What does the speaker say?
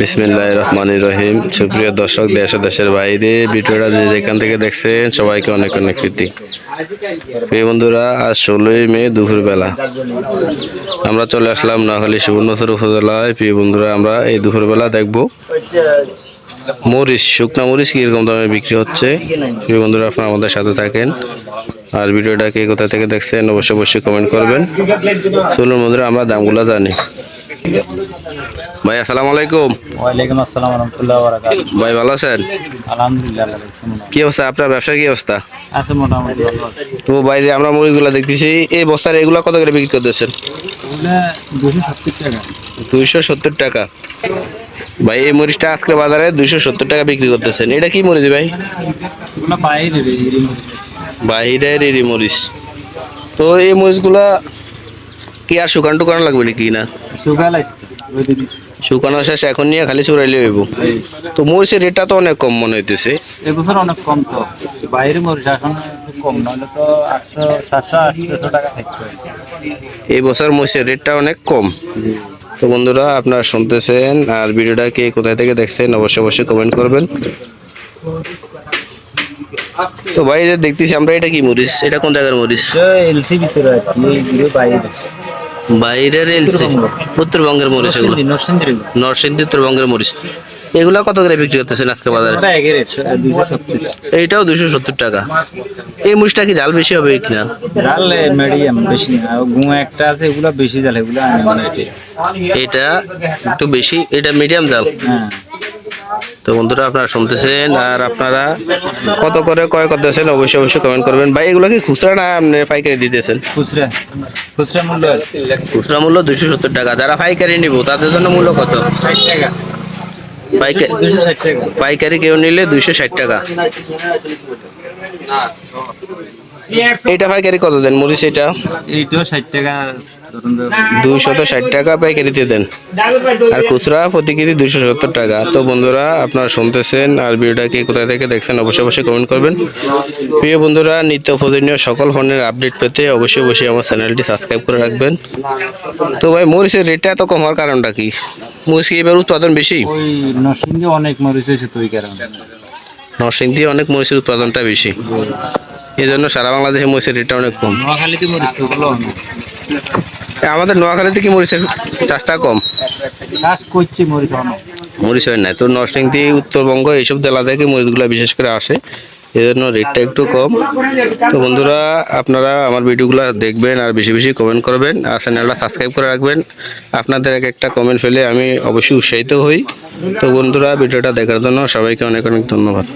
বিসমিল্লাহ রহমান রহিম। সুপ্রিয় দর্শক, দেশ দেশের বাইরে ভিডিওটা যে যেখান থেকে দেখছেন, সবাইকে অনেক অনেক কৃতি প্রিয় বন্ধুরা, আজ ষোলোই মে, দুপুরবেলা। আমরা চলে আসলাম নোয়াখালী সুবর্ণচর উপজেলায়। প্রিয় বন্ধুরা, আমরা এই দুপুরবেলা দেখব মরিচ। শুকনা মরিচ কীরকম দামে বিক্রি হচ্ছে? প্রিয় বন্ধুরা, আপনারা আমাদের সাথে থাকেন। আর ভিডিওটাকে কোথা থেকে দেখছেন, অবশ্যই অবশ্যই কমেন্ট করবেন। চলুন বন্ধুরা, আমরা দামগুলো জানি। ভাই আসসালামু আলাইকুম। ওয়ালাইকুম আসসালাম রহমতুল্লাহ বারাকাত। ভাই ভালো আছেন? আলহামদুলিল্লাহ। কি অবস্থা? আপনার ব্যবসার কি অবস্থা? আছে মোটামুটি ভালো তো ভাই যে আমরা মুড়িগুলো দেখতেছি এই বস্তার এগুলো কত করে বিক্রি করতেছেন? দুইশো সত্তর টাকা। ভাই এই মরিচটা আজকে বাজারে দুইশো সত্তর টাকা বিক্রি করতেছেন। এটা কি মরিচ ভাই? ইরি বাইরের এরি মরিচ তো এই মরিচগুলা কি আর শুকান টুকানো লাগবে নাকি না? শুকানো শেষ এখন নিয়ে খালি চুরাইলে হইব। তো মরিচের রেটটা তো অনেক কম মনে হইতেছে। এবছর অনেক কম তো। বাইরে মরিচ এখন কম নাহলে তো আটশো সাতশো আটশোশো টাকা থাকতে এই বছর মরিচের রেটটা অনেক কম। তো বন্ধুরা আপনারা শুনতেছেন আর ভিডিওটা কে কোথায় থেকে দেখছেন অবশ্যই অবশ্যই কমেন্ট করবেন। তো ভাই দেখতেছি আমরা এটা কি মরিচ? এটা কোন জায়গার মরিচ? এলসি ভিতরে আর কি এইগুলো বাইরে বাইরের উত্তরবঙ্গের মরিচ এগুলো। নরসিংদী উত্তরবঙ্গের মরিচ। এগুলা কত করে বিক্রি করতেছেন আজকে বাজারে? এইটাও দুইশো সত্তর টাকা। এই মরিচটা কি জাল বেশি হবে কিনা? জাল মিডিয়াম বেশি না। গুঁ একটা আছে এগুলো বেশি জাল এগুলো আমি মনে এটা একটু বেশি এটা মিডিয়াম জাল। হ্যাঁ। তো বন্ধুরা আপনারা শুনতেছেন আর আপনারা কত করে ক্রয় করতেছেন অবশ্যই অবশ্যই কমেন্ট করবেন। ভাই এগুলো কি খুচরা না আপনি পাইকারি দিতেছেন? খুচরা। খুচরা মূল্য খুচরা মূল্য দুশো সত্তর টাকা। যারা পাইকারি নিব তাদের জন্য মূল্য কত? টাকা। পাইকারি কেউ নিলে দুইশো ষাট টাকা। এইটা পাইকারি কত দেন? মরিচ এটা এইটাও ষাট টাকা দুইশত ষাট টাকা পাইকারিতে দেন। আর খুচরা প্রতি কেজি দুইশো সত্তর টাকা। তো বন্ধুরা আপনারা শুনতেছেন আর ভিডিওটাকে কোথায় থেকে দেখছেন অবশ্যই অবশ্যই কমেন্ট করবেন। প্রিয় বন্ধুরা নিত্য প্রয়োজনীয় সকল ফোনের আপডেট পেতে অবশ্যই অবশ্যই আমার চ্যানেলটি সাবস্ক্রাইব করে রাখবেন। তো ভাই মরিচের রেটটা এত কম হওয়ার কারণটা কি? মরিচ কি এবার উৎপাদন বেশি? নরসিংদী অনেক মরিচ হয়েছে তো ওই কারণে। নরসিংদী অনেক মরিচের উৎপাদনটা বেশি। এই জন্য সারা বাংলাদেশে মরিচের রেটটা অনেক কম। আমাদের নোয়াখালীতে কি মরিচের চাষটা কম। মরিচ হয় না তো নরসিংদী উত্তরবঙ্গ এইসব জেলা থেকে মরিচগুলো বিশেষ করে আসে। এই জন্য রেটটা একটু কম। তো বন্ধুরা আপনারা আমার ভিডিওগুলো দেখবেন আর বেশি বেশি কমেন্ট করবেন আর চ্যানেলটা সাবস্ক্রাইব করে রাখবেন। আপনাদের এক একটা কমেন্ট ফেলে আমি অবশ্যই উৎসাহিত হই। তো বন্ধুরা ভিডিওটা দেখার জন্য সবাইকে অনেক অনেক ধন্যবাদ।